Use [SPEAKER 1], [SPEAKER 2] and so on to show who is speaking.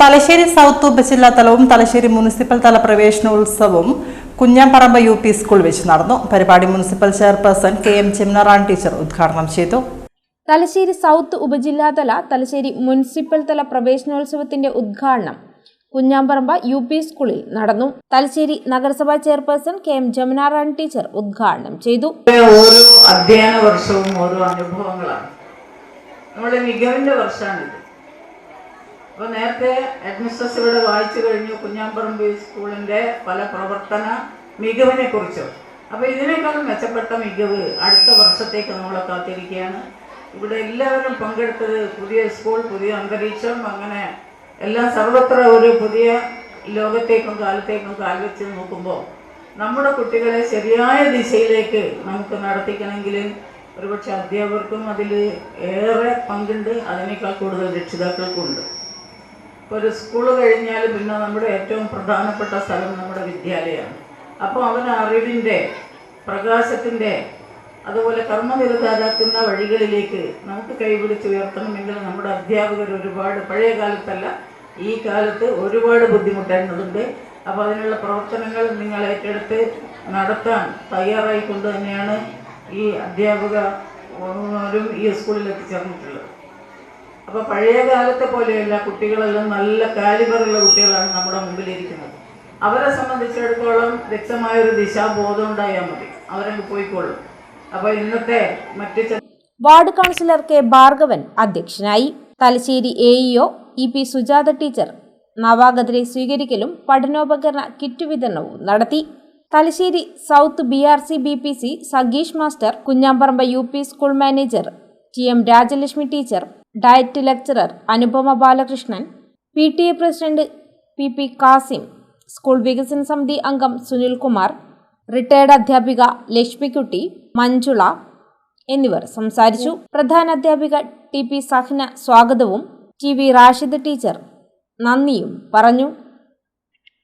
[SPEAKER 1] Thalassery south ഉപജില്ലാ തലവും Thalassery municipal തല പ്രവേശനോത്സവവും കുഞ്ഞാമ്പറമ്പ് യു പി സ്കൂൾ വെച്ച് നടന്നു. പരിപാടി മുനിസിപ്പൽ ചെയർപേഴ്സൺ കെ എം ചിമ്നറാൻ ടീച്ചർ ഉദ്ഘാടനം ചെയ്തു.
[SPEAKER 2] തലശ്ശേരി സൗത്ത് ഉപജില്ലാതല തലശ്ശേരി മുനിസിപ്പൽ തല പ്രവേശനോത്സവത്തിന്റെ ഉദ്ഘാടനം കുഞ്ഞാമ്പറമ്പ യു പി സ്കൂളിൽ നടന്നു. തലശ്ശേരി നഗരസഭാ chairperson K M Jamuna Rani teacher ഉദ്ഘാടനം ചെയ്തു.
[SPEAKER 3] ഓരോ അധ്യയന വർഷവും ഓരോ അനുഭവങ്ങളാണ്. നമ്മുടെ മികവിന്റെ വർഷമാണിത്. അപ്പോൾ നേരത്തെ അഡ്മിനിസ്ട്രേഷൻ ഇവിടെ വായിച്ചു കഴിഞ്ഞു കുഞ്ഞാമ്പറമ്പ് സ്കൂളിന്റെ പല പ്രവർത്തന മികവിനെ കുറിച്ചും. അപ്പോൾ ഇതിനേക്കാളും മെച്ചപ്പെട്ട മികവ് അടുത്ത വർഷത്തേക്ക് നമ്മളെ കാത്തിരിക്കുകയാണ്. ഇവിടെ എല്ലാവരും പങ്കെടുത്തത് പുതിയ സ്കൂൾ പുതിയ അന്തരീക്ഷം അങ്ങനെ എല്ലാം സർവത്ര ഒരു പുതിയ ലോകത്തേക്കും കാലത്തേക്കും കാൽവെച്ച് നോക്കുമ്പോൾ നമ്മുടെ കുട്ടികളെ ശരിയായ ദിശയിലേക്ക് നമുക്ക് നടത്തിക്കണമെങ്കിൽ ഒരുപക്ഷെ അധ്യാപകർക്കും അതിൽ ഏറെ പങ്കുണ്ട്. അതിനേക്കാൾ കൂടുതൽ രക്ഷിതാക്കൾക്കുണ്ട് ഒരു സ്കൂൾ കഴിഞ്ഞാൽ പിന്നെ നമ്മുടെ ഏറ്റവും പ്രധാനപ്പെട്ട സ്ഥലം നമ്മുടെ വിദ്യാലയമാണ്. അപ്പോൾ അവൻ അറിവിന്റെ പ്രകാശത്തിന്റെ അതുപോലെ കർമ്മനിരതാരാക്കുന്ന വഴികളിലേക്ക് നമുക്ക് കൈപിടിച്ച് ഉയർത്തണമെങ്കിൽ നമ്മുടെ അധ്യാപകർ ഒരുപാട് പഴയ കാലത്തല്ല ഈ കാലത്ത് ഒരുപാട് ബുദ്ധിമുട്ടേണ്ടതുണ്ട്. അപ്പോൾ അതിനുള്ള പ്രവർത്തനങ്ങൾ നിങ്ങൾ ഏറ്റെടുത്ത് നടത്താൻ തയ്യാറായിക്കൊണ്ട് തന്നെയാണ് ഈ അധ്യാപകരും ഈ സ്കൂളിൽ എത്തിച്ചേർന്നിട്ടുള്ളത്. അപ്പോൾ പഴയ കാലത്തെ പോലെയല്ല കുട്ടികളെല്ലാം നല്ല കാലിബറുള്ള കുട്ടികളാണ് നമ്മുടെ മുമ്പിലിരിക്കുന്നത്. അവരെ സംബന്ധിച്ചിടത്തോളം വ്യക്തമായൊരു ദിശാബോധം ഉണ്ടായാൽ മതി. അവരങ്ങ് പോയിക്കോളും. അപ്പോൾ ഇന്നത്തെ മറ്റ്
[SPEAKER 2] വാർഡ് കൗൺസിലർ കെ ഭാർഗവൻ അധ്യക്ഷനായി. Thalassery A EO E P Sujatha teacher നവാഗതരെ സ്വീകരിക്കലും പഠനോപകരണ കിറ്റ് വിതരണവും നടത്തി. Thalassery south B R C B P C സഗീഷ് master Kunhamparamba U P school manager T M Rajalakshmi teacher DIET lecturer Anupama Balakrishnan P T A president P P Kasim school വികസന സമിതി അംഗം Sunilkumar retired അധ്യാപിക ലക്ഷ്മിക്കുട്ടി മഞ്ജുള എന്നിവർ സംസാരിച്ചു. പ്രധാന അധ്യാപിക T P Sahna സ്വാഗതവും T V Rashid teacher നന്ദിയും പറഞ്ഞു.